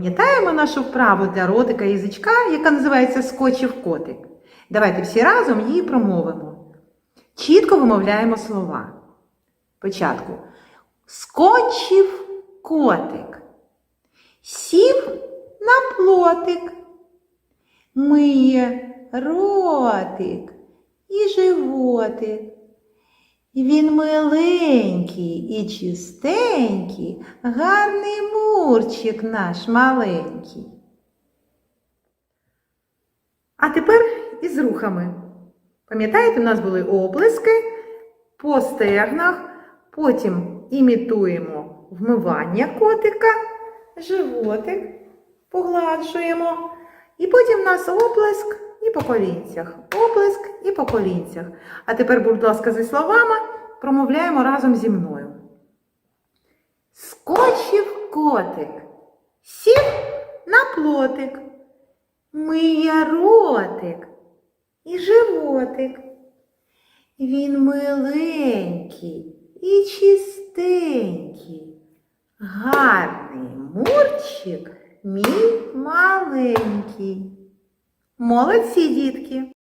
Пам'ятаємо нашу вправу для ротика язичка, яка називається скочів котик. Давайте всі разом її промовимо. Чітко вимовляємо слова. Спочатку. Скочив котик. Сів на плотик. Миє ротик і животик. Він миленький і чистенький, гарний мурчик наш маленький. А тепер із рухами. Пам'ятаєте, у нас були оплески по стегнах, потім імітуємо вмивання котика, животик погладжуємо, і потім у нас оплеск і по колінцях. Оплеск і по колінцях. А тепер, будь ласка, зі словами промовляємо разом зі мною. Котик, сів на плотик, миє ротик і животик. Він миленький і чистенький, гарний мурчик мій маленький. Молодці, дітки!